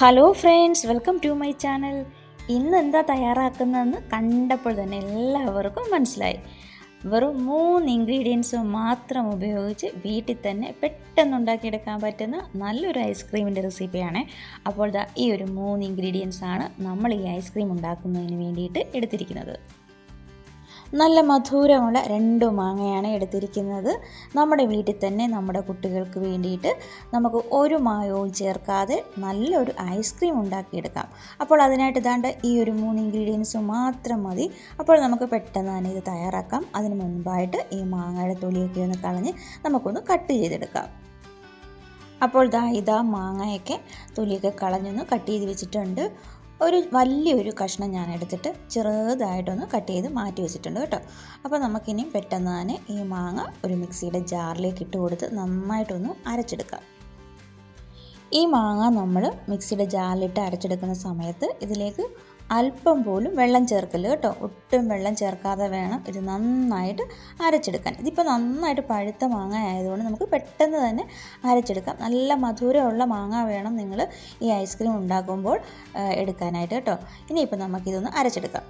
Hello friends welcome to my channel ഇന്ന് എന്താ തയ്യാറാക്കുന്നതെന്ന് കണ്ടപ്പോൾ തന്നെ എല്ലാവർക്കും മനസ്സിലായി. വെറും മൂന്ന് ഇൻഗ്രീഡിയൻസ് മാത്രം ഉപയോഗിച്ച് വീട്ടിൽ തന്നെ പെട്ടെന്ന് ഉണ്ടാക്കിയെടുക്കാൻ പറ്റുന്ന നല്ലൊരു ഐസ്ക്രീമിന്റെ റെസിപ്പിയാണ് അപ്പോൾ ഈ ഒരു മൂന്ന് ഇൻഗ്രീഡിയൻസ് ആണ് നമ്മൾ ഈ ഐസ്ക്രീം ഉണ്ടാക്കുന്നതിന് വേണ്ടിയിട്ട് എടുത്തിരിക്കുന്നത്. നല്ല മധുരമുള്ള രണ്ട് മാങ്ങയാണ് എടുത്തിരിക്കുന്നത്. നമ്മുടെ വീട്ടിൽ തന്നെ നമ്മുടെ കുട്ടികൾക്ക് വേണ്ടിയിട്ട് നമുക്ക് ഒരു മായവും ചേർക്കാതെ നല്ലൊരു ഐസ്ക്രീം ഉണ്ടാക്കിയെടുക്കാം. അപ്പോൾ അതിനായിട്ട് ഇതാണ്ട് ഈ ഒരു മൂന്ന് ഇൻഗ്രീഡിയൻസ് മാത്രം മതി. അപ്പോൾ നമുക്ക് പെട്ടെന്ന് തന്നെ ഇത് തയ്യാറാക്കാം. അതിന് മുൻപായിട്ട് ഈ മാങ്ങയുടെ തൊലിയൊക്കെ ഒന്ന് കളഞ്ഞ് നമുക്കൊന്ന് കട്ട് ചെയ്തെടുക്കാം. അപ്പോൾ ദാ ഇതാ മാങ്ങയൊക്കെ തൊലിയൊക്കെ കളഞ്ഞൊന്ന് കട്ട് ചെയ്ത് വെച്ചിട്ടുണ്ട്. ഒരു വലിയൊരു കഷ്ണം ഞാൻ എടുത്തിട്ട് ചെറുതായിട്ടൊന്ന് കട്ട് ചെയ്ത് മാറ്റി വെച്ചിട്ടുണ്ട് കേട്ടോ. അപ്പോൾ നമുക്കിനി പെട്ടെന്ന് തന്നെ ഈ മാങ്ങ ഒരു മിക്സിയുടെ ജാറിലേക്ക് ഇട്ട് കൊടുത്ത് നന്നായിട്ടൊന്ന് അരച്ചെടുക്കാം. ഈ മാങ്ങ നമ്മൾ മിക്സിയുടെ ജാറിലിട്ട് അരച്ചെടുക്കുന്ന സമയത്ത് ഇതിലേക്ക് അല്പം പോലും വെള്ളം ചേർക്കൽ കേട്ടോ. ഒട്ടും വെള്ളം ചേർക്കാതെ വേണം ഇത് നന്നായിട്ട് അരച്ചെടുക്കാൻ. ഇതിപ്പോൾ നന്നായിട്ട് പഴുത്ത മാങ്ങ ആയതുകൊണ്ട് നമുക്ക് പെട്ടെന്ന് തന്നെ അരച്ചെടുക്കാം. നല്ല മധുരമുള്ള മാങ്ങ വേണം നിങ്ങൾ ഈ ഐസ്ക്രീം ഉണ്ടാക്കുമ്പോൾ എടുക്കാനായിട്ട് കേട്ടോ. ഇനിയിപ്പോൾ നമുക്കിതൊന്ന് അരച്ചെടുക്കാം.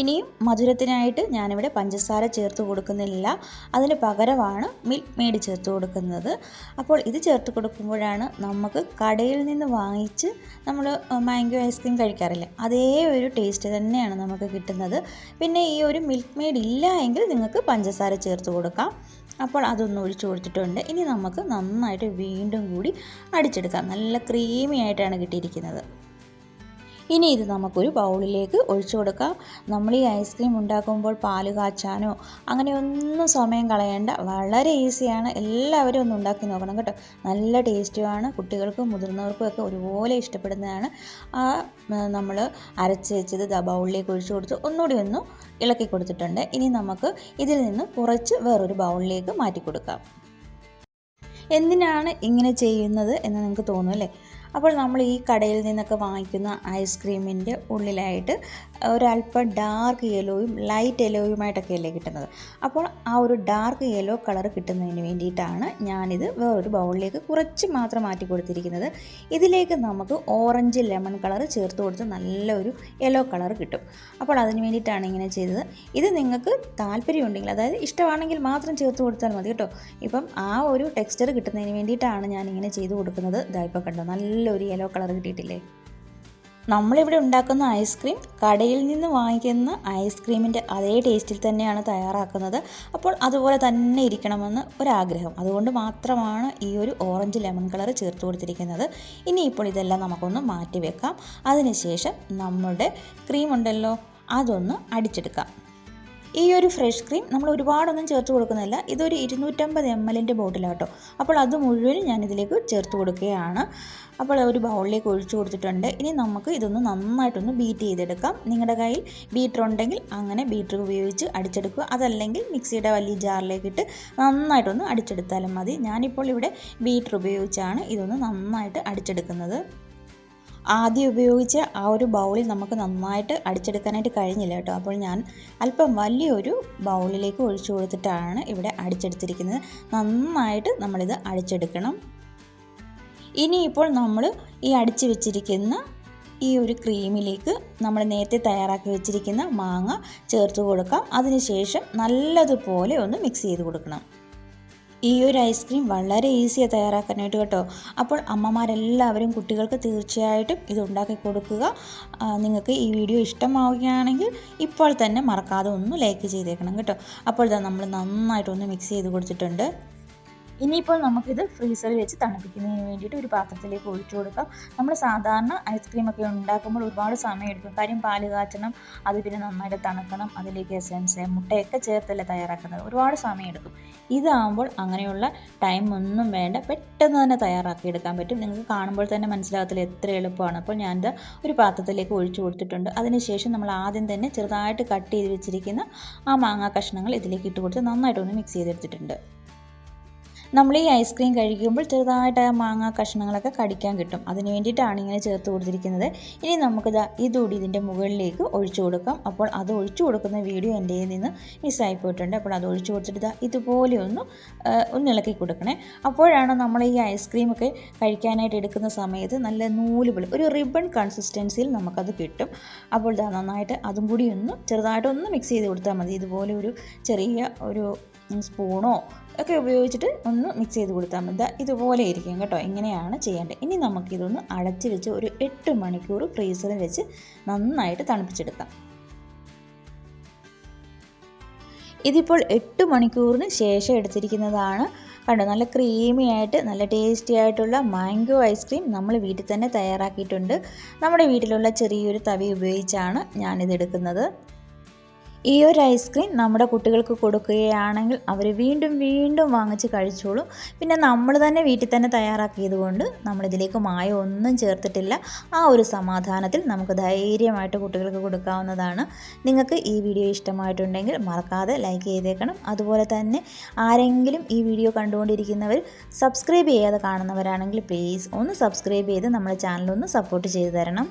ഇനിയും മധുരത്തിനായിട്ട് ഞാനിവിടെ പഞ്ചസാര ചേർത്ത് കൊടുക്കുന്നില്ല. അതിന് പകരമാണ് മിൽക്ക് മെയ്ഡ് ചേർത്ത് കൊടുക്കുന്നത്. അപ്പോൾ ഇത് ചേർത്ത് കൊടുക്കുമ്പോഴാണ് നമുക്ക് കടയിൽ നിന്ന് വാങ്ങിച്ച് നമ്മൾ മാംഗോ ഐസ്ക്രീം കഴിക്കാറില്ലേ? അതേ ഒരു ടേസ്റ്റ് തന്നെയാണ് നമുക്ക് കിട്ടുന്നത്. പിന്നെ ഈ ഒരു മിൽക്ക് മെയ്ഡ് ഇല്ല എങ്കിൽ നിങ്ങൾക്ക് പഞ്ചസാര ചേർത്ത് കൊടുക്കാം. അപ്പോൾ അതൊന്ന് ഒഴിച്ചു കൊടുത്തിട്ടുണ്ട്. ഇനി നമുക്ക് നന്നായിട്ട് വീണ്ടും കൂടി അടിച്ചെടുക്കാം. നല്ല ക്രീമി ആയിട്ടാണ് കിട്ടിയിരിക്കുന്നത്. ഇനി ഇത് നമുക്കൊരു ബൗളിലേക്ക് ഒഴിച്ചു കൊടുക്കാം. നമ്മൾ ഈ ഐസ്ക്രീം ഉണ്ടാക്കുമ്പോൾ പാൽ കാച്ചാനോ അങ്ങനെ ഒന്നും സമയം കളയേണ്ട. വളരെ ഈസിയാണ്. എല്ലാവരും ഒന്ന് ഉണ്ടാക്കി നോക്കണം കേട്ടോ. നല്ല ടേസ്റ്റുമാണ്. കുട്ടികൾക്കും മുതിർന്നവർക്കും ഒക്കെ ഒരുപോലെ ഇഷ്ടപ്പെടുന്നതാണ്. ആ നമ്മൾ അരച്ച് വെച്ചത് ബൗളിലേക്ക് ഒഴിച്ചു കൊടുത്ത്. ഒന്നുകൂടി ഒന്ന് ഇളക്കി കൊടുത്തിട്ടുണ്ട്. ഇനി നമുക്ക് ഇതിൽ നിന്ന് കുറച്ച് വേറൊരു ബൗളിലേക്ക് മാറ്റി കൊടുക്കാം. എന്തിനാണ് ഇങ്ങനെ ചെയ്യുന്നത് എന്ന് നിങ്ങൾക്ക് തോന്നും അല്ലേ? അപ്പോൾ നമ്മൾ ഈ കടയിൽ നിന്നൊക്കെ വാങ്ങിക്കുന്ന ഐസ്ക്രീമിന്റെ ഉള്ളിലായിട്ട് ഒരല്പം ഡാർക്ക് യെല്ലോയും ലൈറ്റ് യെല്ലോയുമായിട്ടൊക്കെ അല്ലേ കിട്ടുന്നത്. അപ്പോൾ ആ ഒരു ഡാർക്ക് യെല്ലോ കളർ കിട്ടുന്നതിന് വേണ്ടിയിട്ടാണ് ഞാനിത് വേറൊരു ബൗളിലേക്ക് കുറച്ച് മാത്രം മാറ്റി കൊടുത്തിരിക്കുന്നത്. ഇതിലേക്ക് നമുക്ക് ഓറഞ്ച് ലെമൺ കളർ ചേർത്ത് കൊടുത്ത് നല്ലൊരു യെല്ലോ കളർ കിട്ടും. അപ്പോൾ അതിന് വേണ്ടിയിട്ടാണ് ഇങ്ങനെ ചെയ്തത്. ഇത് നിങ്ങൾക്ക് താല്പര്യമുണ്ടെങ്കിൽ അതായത് ഇഷ്ടമാണെങ്കിൽ മാത്രം ചേർത്ത് കൊടുത്താൽ മതി കേട്ടോ. ഇപ്പം ആ ഒരു ടെക്സ്ചർ കിട്ടുന്നതിന് വേണ്ടിയിട്ടാണ് ഞാൻ ഇങ്ങനെ ചെയ്ത് കൊടുക്കുന്നത്. ഇതായിപ്പോൾ കണ്ടോ കണ്ടോ നല്ലൊരു യെല്ലോ കളർ കിട്ടിയിട്ടില്ലേ? നമ്മളിവിടെ ഉണ്ടാക്കുന്ന ഐസ്ക്രീം കടയിൽ നിന്ന് വാങ്ങിക്കുന്ന ഐസ്ക്രീമിന്റെ അതേ ടേസ്റ്റിൽ തന്നെയാണ് തയ്യാറാക്കുന്നത്. അപ്പോൾ അതുപോലെ തന്നെ ഇരിക്കണമെന്ന് ഒരാഗ്രഹം. അതുകൊണ്ട് മാത്രമാണ് ഈ ഒരു ഓറഞ്ച് ലെമൺ കളർ ചേർത്ത് കൊടുത്തിരിക്കുന്നത്. ഇനി ഇപ്പോൾ ഇതെല്ലാം നമുക്കൊന്ന് മാറ്റി വെക്കാം അതിനുശേഷം നമ്മുടെ ക്രീം ഉണ്ടല്ലോ അതൊന്ന് അടിച്ചെടുക്കാം. ഈ ഒരു ഫ്രഷ് ക്രീം നമ്മൾ ഒരുപാടൊന്നും ചേർത്ത് കൊടുക്കുന്നില്ല. ഇതൊരു ഇരുന്നൂറ്റമ്പത് എം എല്ലിന്റെ ബോട്ടിലാട്ടോ. അപ്പോൾ അത് മുഴുവനും ഞാൻ ഇതിലേക്ക് ചേർത്ത് കൊടുക്കുകയാണ്. അപ്പോൾ ഒരു ബൗളിലേക്ക് ഒഴിച്ചു കൊടുത്തിട്ടുണ്ട്. ഇനി നമുക്ക് ഇതൊന്ന് നന്നായിട്ടൊന്ന് ബീറ്റ് ചെയ്തെടുക്കാം. നിങ്ങളുടെ കയ്യിൽ ബീറ്റർ ഉണ്ടെങ്കിൽ അങ്ങനെ ബീറ്റർ ഉപയോഗിച്ച് അടിച്ചെടുക്കുക. അതല്ലെങ്കിൽ മിക്സിയുടെ വലിയ ജാറിലേക്ക് ഇട്ട് നന്നായിട്ടൊന്ന് അടിച്ചെടുത്താലും മതി. ഞാനിപ്പോൾ ഇവിടെ ബീറ്റർ ഉപയോഗിച്ചാണ് ഇതൊന്ന് നന്നായിട്ട് അടിച്ചെടുക്കുന്നത്. ആദ്യം ഉപയോഗിച്ച ആ ഒരു ബൗളിൽ നമുക്ക് നന്നായിട്ട് അടിച്ചെടുക്കാനായിട്ട് കഴിഞ്ഞില്ല കേട്ടോ. അപ്പോൾ ഞാൻ അല്പം വലിയൊരു ബൗളിലേക്ക് ഒഴിച്ചു കൊടുത്തിട്ടാണ് ഇവിടെ അടിച്ചെടുത്തിരിക്കുന്നത്. നന്നായിട്ട് നമ്മളിത് അടിച്ചെടുക്കണം. ഇനിയിപ്പോൾ നമ്മൾ ഈ അടിച്ചു വെച്ചിരിക്കുന്ന ഈ ഒരു ക്രീമിലേക്ക് നമ്മൾ നേരത്തെ തയ്യാറാക്കി വെച്ചിരിക്കുന്ന മാങ്ങ ചേർത്ത് കൊടുക്കാം. അതിനുശേഷം നല്ലതുപോലെ ഒന്ന് മിക്സ് ചെയ്ത് കൊടുക്കണം. ഈ ഒരു ഐസ്ക്രീം വളരെ ഈസിയാണ് തയ്യാറാക്കാനായിട്ട് കേട്ടോ. അപ്പോൾ അമ്മമാരെല്ലാവരും കുട്ടികൾക്ക് തീർച്ചയായിട്ടും ഇത് ഉണ്ടാക്കി കൊടുക്കുക. നിങ്ങൾക്ക് ഈ വീഡിയോ ഇഷ്ടമാവുകയാണെങ്കിൽ ഇപ്പോൾ തന്നെ മറക്കാതെ ഒന്ന് ലൈക്ക് ചെയ്തേക്കണം കേട്ടോ. അപ്പോൾ ഇതാ നമ്മൾ നന്നായിട്ടൊന്ന് മിക്സ് ചെയ്ത് കൊടുത്തിട്ടുണ്ട്. ഇനിയിപ്പോൾ നമുക്കിത് ഫ്രീസറിൽ വെച്ച് തണുപ്പിക്കുന്നതിന് വേണ്ടിയിട്ട് ഒരു പാത്രത്തിലേക്ക് ഒഴിച്ചു കൊടുക്കാം. നമ്മൾ സാധാരണ ഐസ്ക്രീമൊക്കെ ഉണ്ടാക്കുമ്പോൾ ഒരുപാട് സമയം എടുക്കും. കാര്യം പാൽ കാച്ചണം അത് പിന്നെ നന്നായിട്ട് തണുക്കണം അതിലേക്ക് എസൻസ് മുട്ടയൊക്കെ ചേർത്തല്ലേ തയ്യാറാക്കുന്നത്. ഒരുപാട് സമയം എടുക്കും. ഇതാകുമ്പോൾ അങ്ങനെയുള്ള ടൈം ഒന്നും വേണ്ട. പെട്ടെന്ന് തന്നെ തയ്യാറാക്കി എടുക്കാൻ പറ്റും. നിങ്ങൾക്ക് കാണുമ്പോൾ തന്നെ മനസ്സിലാകത്തില്ല എത്ര എളുപ്പമാണ്. അപ്പോൾ ഞാനിത് ഒരു പാത്രത്തിലേക്ക് ഒഴിച്ചു കൊടുത്തിട്ടുണ്ട്. അതിനുശേഷം നമ്മൾ ആദ്യം തന്നെ ചെറുതായിട്ട് കട്ട് ചെയ്ത് വെച്ചിരിക്കുന്ന ആ മാങ്ങാ കഷ്ണങ്ങൾ ഇതിലേക്ക് ഇട്ട് കൊടുത്ത് നന്നായിട്ടൊന്ന് മിക്സ് ചെയ്തെടുത്തിട്ടുണ്ട്. നമ്മൾ ഈ ഐസ്ക്രീം കഴിക്കുമ്പോൾ ചെറുതായിട്ട് ആ മാങ്ങ കഷ്ണങ്ങളൊക്കെ കടിക്കാൻ കിട്ടും. അതിന് വേണ്ടിയിട്ടാണ് ഇങ്ങനെ ചേർത്ത് കൊടുത്തിരിക്കുന്നത്. ഇനി നമുക്കിത് ഇതുകൂടി ഇതിന്റെ മുകളിലേക്ക് ഒഴിച്ചു കൊടുക്കാം. അപ്പോൾ അത് ഒഴിച്ചു കൊടുക്കുന്ന വീഡിയോ എന്റെ നിന്ന് മിസ്സായി പോയിട്ടുണ്ട്. അപ്പോൾ അത് ഒഴിച്ചു കൊടുത്തിട്ട് ഇതാ ഇതുപോലെ ഒന്ന് ഒന്ന് ഇളക്കി കൊടുക്കണേ. അപ്പോഴാണ് നമ്മൾ ഈ ഐസ്ക്രീമൊക്കെ കഴിക്കാനായിട്ട് എടുക്കുന്ന സമയത്ത് നല്ല നൂൽ ഒരു റിബൺ കൺസിസ്റ്റൻസിയിൽ നമുക്കത് കിട്ടും. അപ്പോൾ ഇതാ നന്നായിട്ട് അതും കൂടി ഒന്ന് ചെറുതായിട്ട് ഒന്ന് മിക്സ് ചെയ്ത് കൊടുത്താൽ മതി. ഇതുപോലെ ഒരു ചെറിയ ഒരു സ്പൂണോ ഒക്കെ ഉപയോഗിച്ചിട്ട് ഒന്ന് മിക്സ് ചെയ്ത് കൊടുത്താൽ മതി. ഇതുപോലെ ഇരിക്കും കേട്ടോ. ഇങ്ങനെയാണ് ചെയ്യേണ്ടത്. ഇനി നമുക്കിതൊന്ന് അടച്ച് വെച്ച് ഒരു എട്ട് മണിക്കൂർ ഫ്രീസറിൽ വെച്ച് നന്നായിട്ട് തണുപ്പിച്ചെടുക്കാം. ഇതിപ്പോൾ എട്ട് മണിക്കൂറിന് ശേഷം എടുത്തിരിക്കുന്നതാണ്. കണ്ടോ? നല്ല ക്രീമി ആയിട്ട് നല്ല ടേസ്റ്റി ആയിട്ടുള്ള മാംഗോ ഐസ്ക്രീം നമ്മൾ വീട്ടിൽ തന്നെ തയ്യാറാക്കിയിട്ടുണ്ട്. നമ്മുടെ വീട്ടിലുള്ള ചെറിയൊരു തവി ഉപയോഗിച്ചാണ് ഞാനിത് എടുക്കുന്നത്. ഈ ഒരു ഐസ്ക്രീം നമ്മുടെ കുട്ടികൾക്ക് കൊടുക്കുകയാണെങ്കിൽ അവർ വീണ്ടും വീണ്ടും വാങ്ങിച്ച് കഴിച്ചോളും. പിന്നെ നമ്മൾ തന്നെ വീട്ടിൽ തന്നെ തയ്യാറാക്കിയത് കൊണ്ട് നമ്മളിതിലേക്ക് മായ ഒന്നും ചേർത്തിട്ടില്ല. ആ ഒരു സമാധാനത്തിൽ നമുക്ക് ധൈര്യമായിട്ട് കുട്ടികൾക്ക് കൊടുക്കാവുന്നതാണ്. നിങ്ങൾക്ക് ഈ വീഡിയോ ഇഷ്ടമായിട്ടുണ്ടെങ്കിൽ മറക്കാതെ ലൈക്ക് ചെയ്തേക്കണം. അതുപോലെ തന്നെ ആരെങ്കിലും ഈ വീഡിയോ കണ്ടുകൊണ്ടിരിക്കുന്നവർ സബ്സ്ക്രൈബ് ചെയ്യാതെ കാണുന്നവരാണെങ്കിൽ പ്ലീസ് ഒന്ന് സബ്സ്ക്രൈബ് ചെയ്ത് നമ്മുടെ ചാനലൊന്ന് സപ്പോർട്ട് ചെയ്തു തരണം.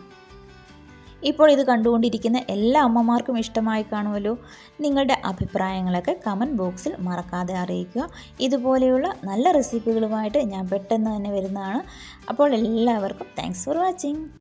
ഇപ്പോൾ ഇത് കണ്ടുകൊണ്ടിരിക്കുന്ന എല്ലാ അമ്മമാർക്കും ഇഷ്ടമായി കാണുമല്ലോ. നിങ്ങളുടെ അഭിപ്രായങ്ങളൊക്കെ കമന്റ് ബോക്സിൽ മറക്കാതെ അറിയിക്കുക. ഇതുപോലെയുള്ള നല്ല റെസിപ്പികളുമായിട്ട് ഞാൻ പെട്ടെന്ന് തന്നെ വരുന്നതാണ്. അപ്പോൾ എല്ലാവർക്കും താങ്ക്സ് ഫോർ വാച്ചിങ്